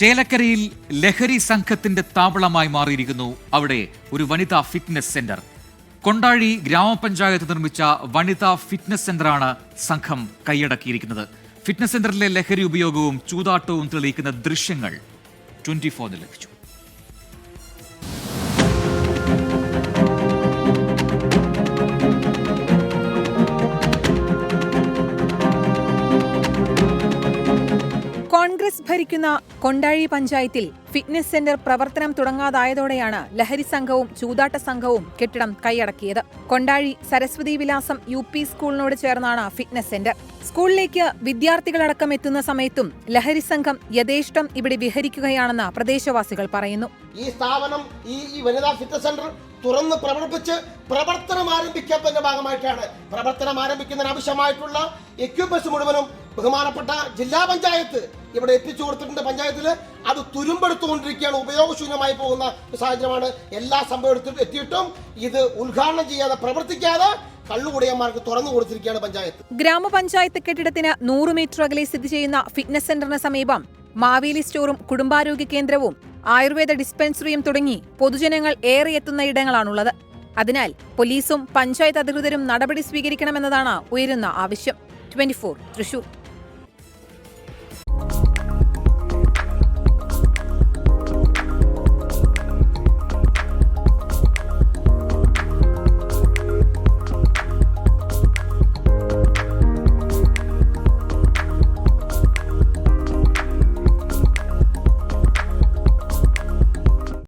ചേലക്കരയിൽ ലഹരി സംഘത്തിന്റെ താവളമായി മാറിയിരിക്കുന്നു അവിടെ ഒരു വനിതാ ഫിറ്റ്നസ് സെന്റർ. കൊണ്ടാഴി ഗ്രാമപഞ്ചായത്ത് നിർമ്മിച്ച വനിതാ ഫിറ്റ്നസ് സെന്ററാണ് സംഘം കൈയടക്കിയിരിക്കുന്നത്. ഫിറ്റ്നസ് സെന്ററിലെ ലഹരി ഉപയോഗവും ചൂതാട്ടവും തെളിയിക്കുന്ന ദൃശ്യങ്ങൾ ട്വന്റി ഫോറിന് ലഭിച്ചു. കോൺഗ്രസ് ഭരിക്കുന്ന കൊണ്ടാഴി പഞ്ചായത്തിൽ ഫിറ്റ്നസ് സെന്റർ പ്രവർത്തനം തുടങ്ങാതായതോടെയാണ് ലഹരി സംഘവും ചൂതാട്ട സംഘവും കെട്ടിടം കൈയടക്കിയത്. കൊണ്ടാഴി സരസ്വതി വിലാസം യു പി സ്കൂളിനോട് ചേർന്നാണ് ഫിറ്റ്നസ് സെന്റർ. സ്കൂളിലേക്ക് വിദ്യാർത്ഥികളടക്കം എത്തുന്ന സമയത്തും ലഹരി സംഘം യഥേഷ്ടം ഇവിടെ വിഹരിക്കുകയാണെന്ന് പ്രദേശവാസികൾ പറയുന്നു. ഈ സ്ഥാപനം ഈ വനിതാ ഫിറ്റ്നസ് സെന്റർ തുറന്ന് പ്രവർത്തിച്ച് പ്രവർത്തനം ആരംഭിക്കാത്തതിന്റെ ഭാഗമായിട്ടാണ്. പ്രവർത്തനം ആരംഭിക്കുന്നതിന് ആവശ്യമായിട്ടുള്ള എക്യുപ്മെന്റ്സ് മുഴുവനും ബഹുമാനപ്പെട്ട ജില്ലാ പഞ്ചായത്ത് ഇവിടെ എത്തിച്ചു കൊടുത്തിട്ടുണ്ട് പഞ്ചായത്തിൽ. അത് തുരുമ്പെടുത്തുകൊണ്ടിരിക്കുകയാണ്. ഉപയോഗശൂന്യമായി പോകുന്ന സാഹചര്യമാണ് എല്ലാ സംഭവം എടുത്തിട്ട് എത്തിയിട്ടും ഇത് ഉദ്ഘാടനം ചെയ്യാതെ പ്രവർത്തിക്കാതെ കള്ളുകുടിയന്മാർക്ക് തുറന്നു കൊടുത്തിരിക്കുകയാണ് പഞ്ചായത്ത്. ഗ്രാമപഞ്ചായത്ത് കെട്ടിടത്തിന് നൂറ് മീറ്റർ അകലെ സ്ഥിതി ചെയ്യുന്ന ഫിറ്റ്നസ് സെന്ററിന് സമീപം മാവേലി സ്റ്റോറും കുടുംബാരോഗ്യ കേന്ദ്രവും ആയുർവേദ ഡിസ്പെൻസറിയും തുടങ്ങി പൊതുജനങ്ങൾ ഏറെ എത്തുന്ന ഇടങ്ങളാണുള്ളത്. അതിനാൽ പോലീസും പഞ്ചായത്ത് അധികൃതരും നടപടി സ്വീകരിക്കണമെന്നതാണ് ഉയരുന്ന ആവശ്യം. ട്വന്റി തൃശൂർ.